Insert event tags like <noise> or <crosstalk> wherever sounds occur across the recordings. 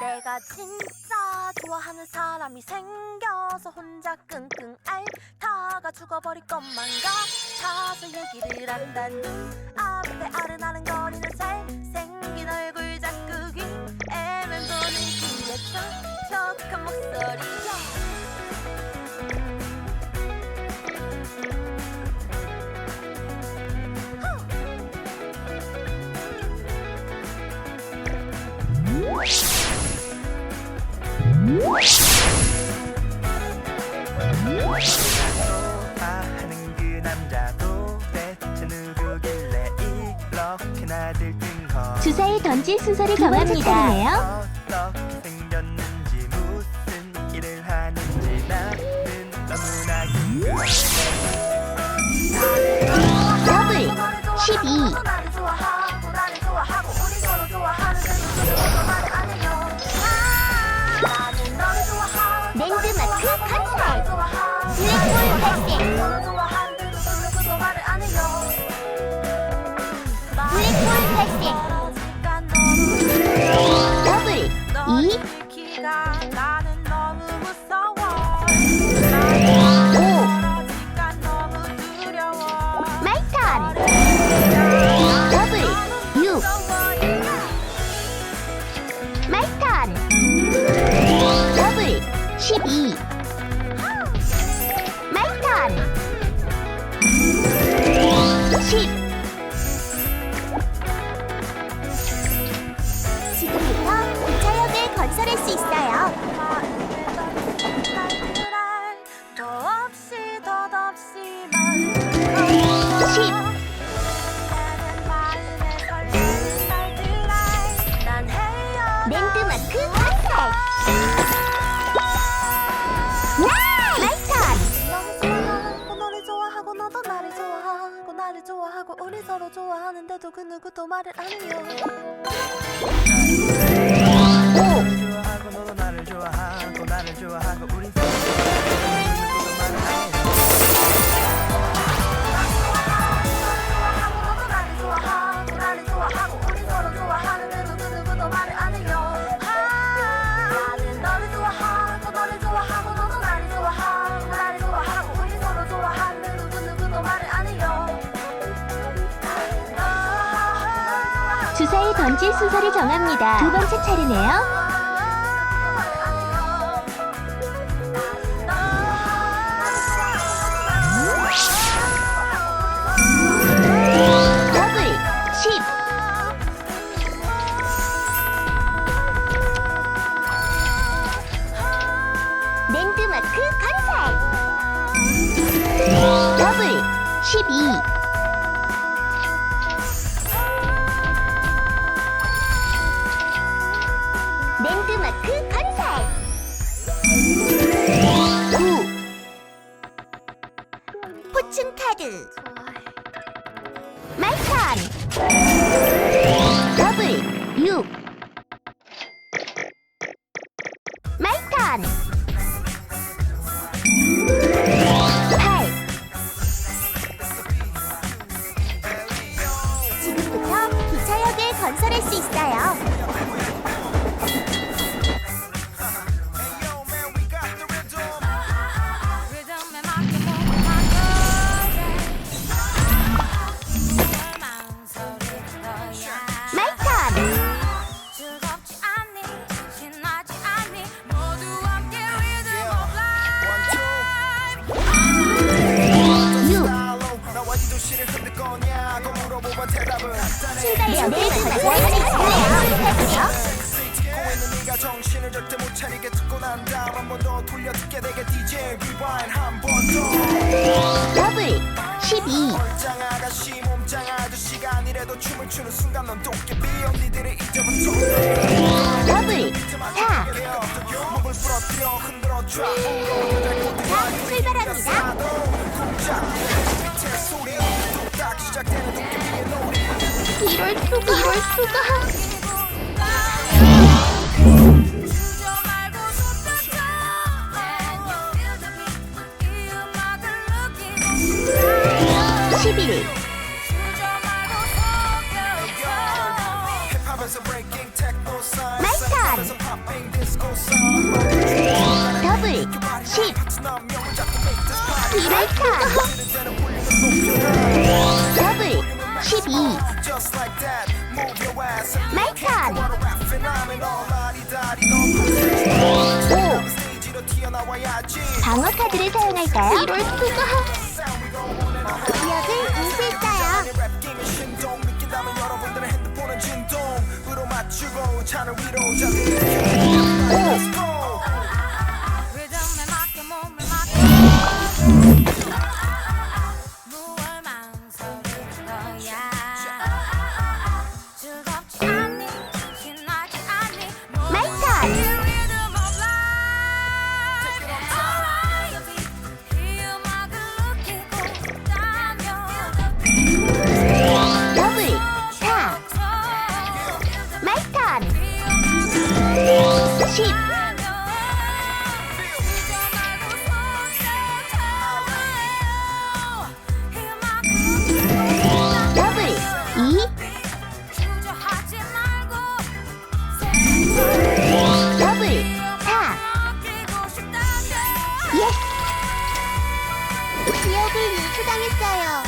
내가 진짜 좋아하는 사람이 생겨서 혼자 끙끙 앓다가 죽어버릴 것만 같아서 얘기를 한다는 앞에 아른아른거리는 잘생긴 얼굴 자꾸 귀 애면도는 귀에 촉촉한 목소리 좋아하는 그 남자도 대체 누구길래 이렇게나 들뜬 거. 주사위 던질 순서를 정합니다. 어떻게 생겼는지 무슨 일을 하는지 나는 너무나 궁금해. 더블 너를 12 좋아하고 우리 서로 좋아하는데도 그 누구도 말을 안 해요 던질 순서를 정합니다. 두 번째 차례네요. 더 나와 이 도시를 흔들 거냐고 물어보면 대답은 출발 역을 건설할 수 있어요? 네가 정신을 절대 못 차리게 듣고 난 다음 한 번 더 돌려 듣게 되게 DJ rewind 한번더. 더블 12짱 아가씨 몸짱 아저씨가 아니래도 춤을 추는 순간 넌 도깨비 언니들의 이제부터 더블 4 몸을 부러뜨려 흔들어 좌우로 자, 출발합니다. 이 이럴 수가 이럴 수가 주저 말고 쏟아져 And you feel the beat 이 음악을 느끼고 11 주저 말고 속여줘 힙합에서 breaking techno science 마이탄 hopping disco song 더블 10 비말탄 더블 12 말탄. 5 방어 카드를 사용할까요? 이럴 수가. 역을 웃을까요? 5 인수당했어요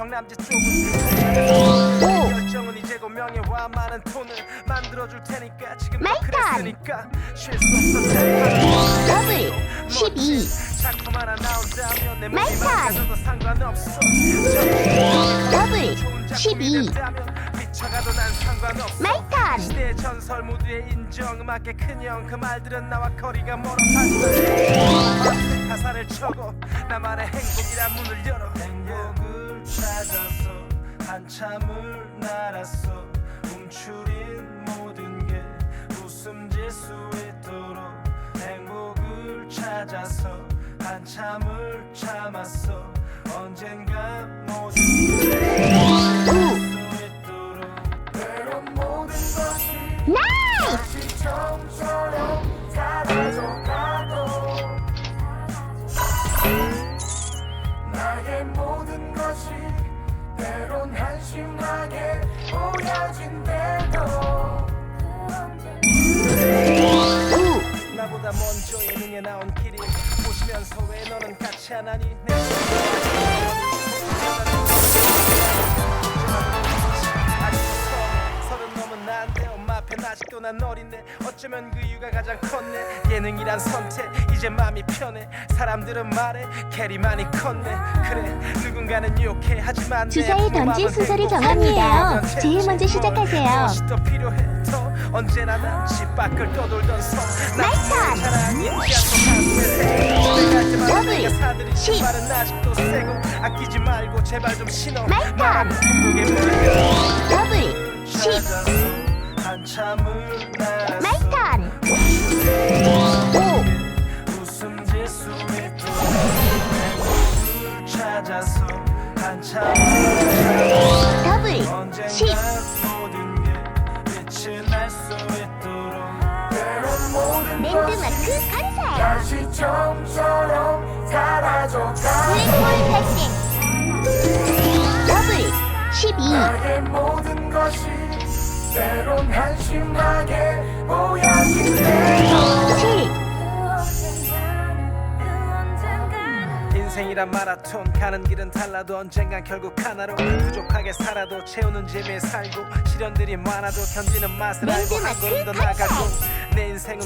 쪽은 오 열정은 이제 고 명예와 많은 톤을 만들어줄 테니까 지금 너 마이턴. 그랬으니까 쉴수 없어. 셀카 더블 12 작품 하나 나온다면 내 몸이 마이턴. 망가져도 상관없어. 더블 좋은 작품이 12 됐다면 미쳐가도 난 상관없어. 마이턴 시대의 전설 모두의 인정 음악의 큰형 그 말들은 나와 거리가 멀어 하지만 가사를 쳐고 나만의 행복이란 문을 열어. 행복 을 찾아서 한참을 날았어. 움츠린 모든 게 웃음 질 수 있도록 행복을 찾아서 한참을 참았어. 언젠가 모든 게수 있도록 때론 모든 것이 나이스 처음처럼 사라져 나보다 먼저 예능에 나온 길이 보시면서 왜 너는 같이 안 하니 내 앞엔 아직도 난 어린데 어쩌면 그 이유가 가장 컸네. 예능이란 선택 이제 마음이 편해. 사람들은 말해 캐리 많이 컸네. 그래 누군가는 유혹해. 하지만 내 주사위 마음은 순서를. 정합니다. 제일 먼저 뭘, 시작하세요. 언제나 난집 밖을 떠돌던 갈 때마다 더블. 십. 말고 제발 좀 신어. 마이턴. 더블 10 마이턴 5 웃음. 질수 있도록 행복을 찾아서 한참을 찾아서 더블 언젠가 10 모든 게 빛이 날수 있도록 때론 모든 랜드마크 건설 다시 처음처럼 사라져가 블랙홀 발생 더블 12 나의 모든 것이 때론 한심하게 보여진대도 7 인생이란 마라톤 가는 길은 달라도 언젠간 결국 하나로 부족하게 살아도 채우는 재미에 살고 시련들이 많아도 견디는 맛을 알고 한 걸음 더 나가고 내 인생은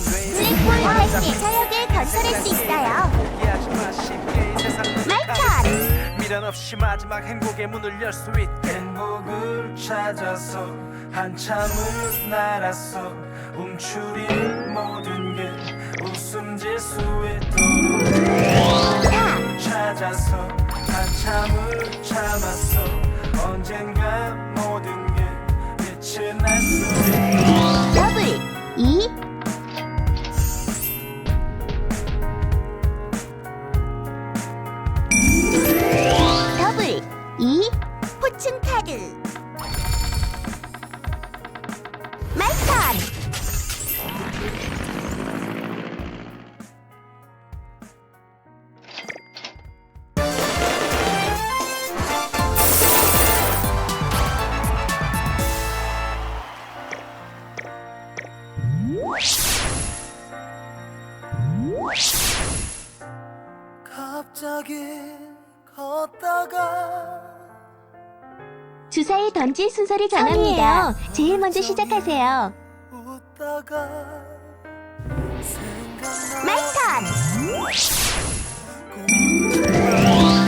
많아 다시 사역을 건설할 수 있어요. 포기하지 마 쉽게 이 세상 마이턴! 미련 없이 마지막 행복의 문을 열 수 있게. 행복을 찾아서 한참을 날았어 움츠린 모든 게 웃음 지수의 도로 찾아서 한참을 참았어 주사위 던질 순서를 정합니다. 제일 먼저 시작하세요. 웃다가 마이 턴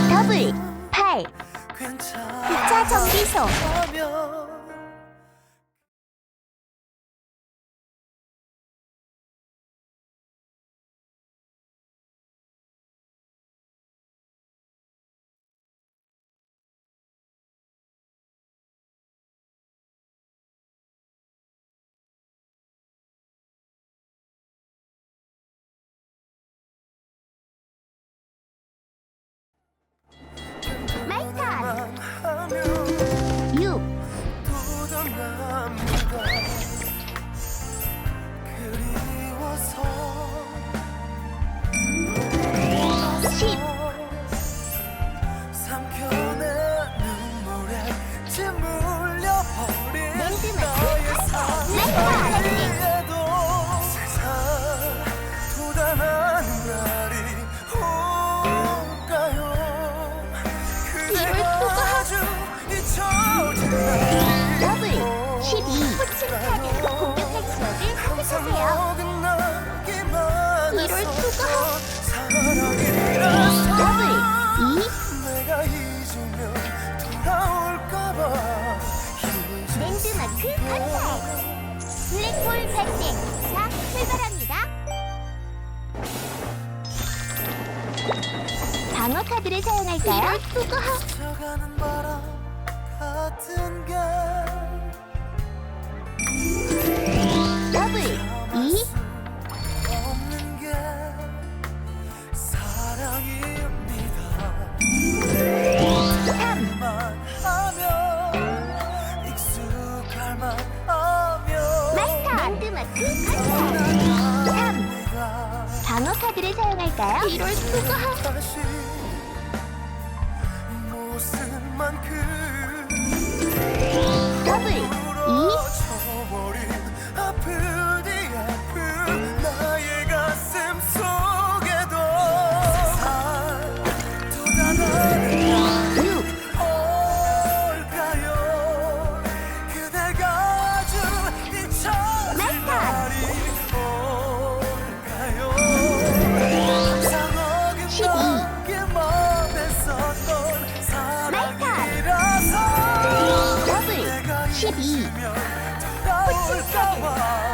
더블 8차 정비소 랜드마크 컨택 블랙홀 발생 자 출발합니다 방어 카드를 사용할까요? 수가 카드를 사용할까요? 이럴 수가 <laughs> 12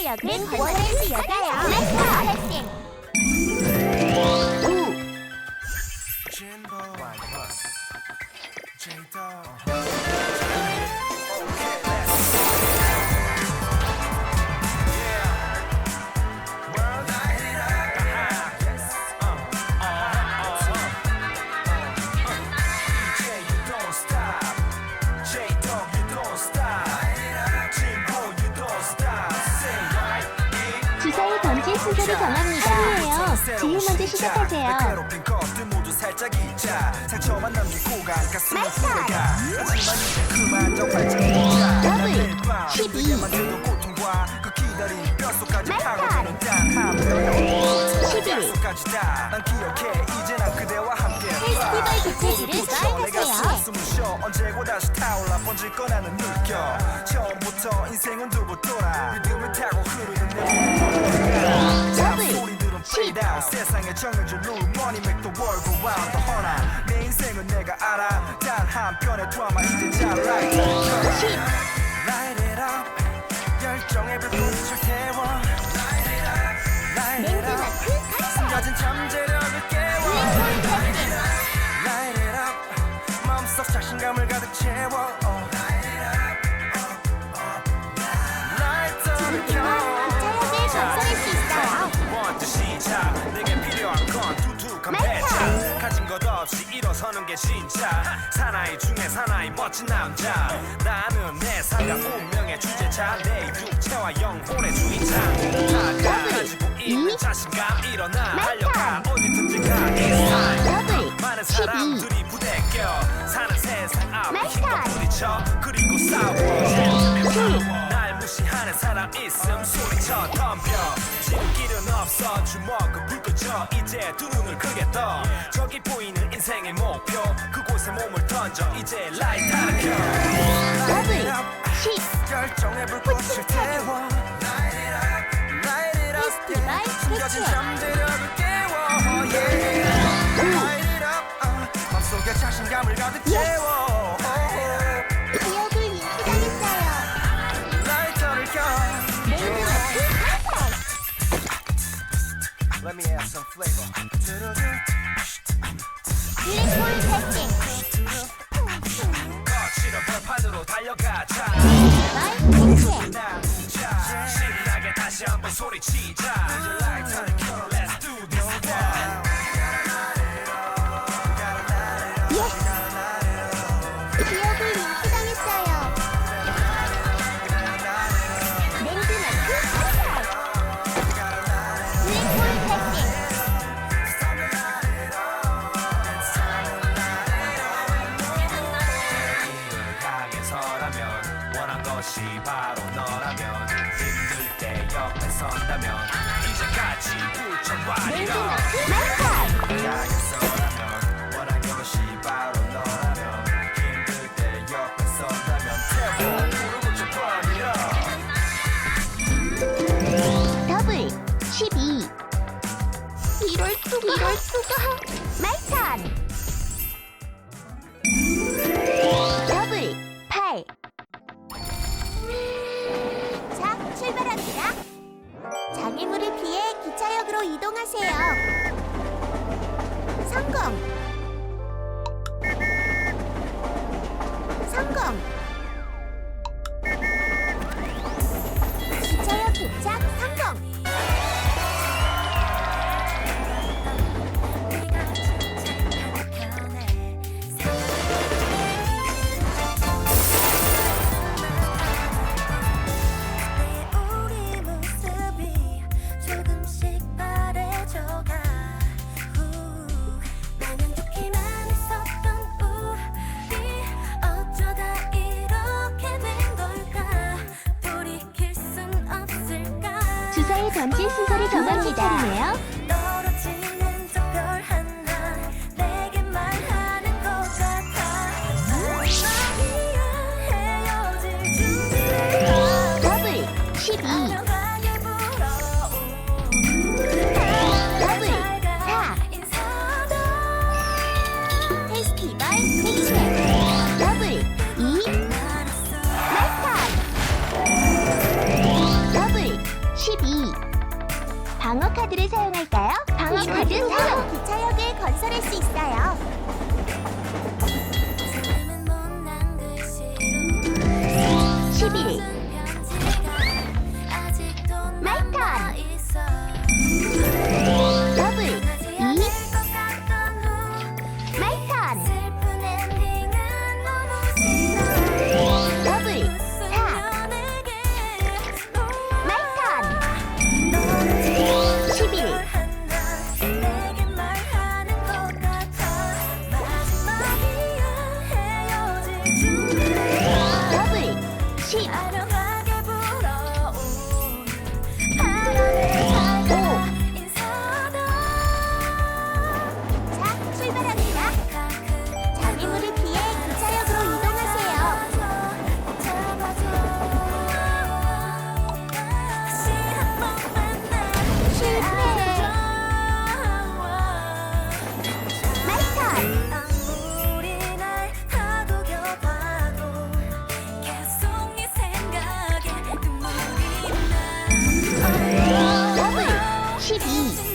출발력을 원하는 여가요 마스터 testing 더블, fade out 세상에 정해진 룰 money make the world go round 더 허나 내 인생은 내가 알아 단 한편의 드라마 이제 잘 light it up 10 light it up 열정의 불꽃을 태워 light it up light it up 숨겨진 잠재력을 깨워 일어서는 게 진짜. 사나이 중에 사나이 멋진 남자. 나는 내 삶과 운명의 주제자 내 육체와 영혼의 주인장 다 가지고 있는 자신감 일어나 달려가 어디든지 가 많은 12 사람들이 부대껴 사는 세상 앞에! 힘껏 부딪혀 그리고 싸워. 날 무시하는 사람 있음. 소리쳐 덤벼. 지금 길은 없어. 주먹은 불 끄죠 이제 두 눈을 크게 떠. 저기 보이는 인생의 목표. 그곳에 몸을 던져. 이제 라이트를 켜. 더블 10 열정의 불꽃을 태워. Light it up, light it up, 페스티벌 yeah. 숨겨진 개최. 잠재력을 깨워. Yeah. Light it up, uh. 맘속에 자신감을 가득 채워 Let me add some flavor. 블랙홀 testing 거칠은 벌판으로 달려가자 개최 자, 신나게 다시 한번 소리치자. 라이 이럴 수가. 수가 마이 턴 카드를 사용할까요? 방어 카드 사용. 기차역을 건설할 수 있어요. Baby.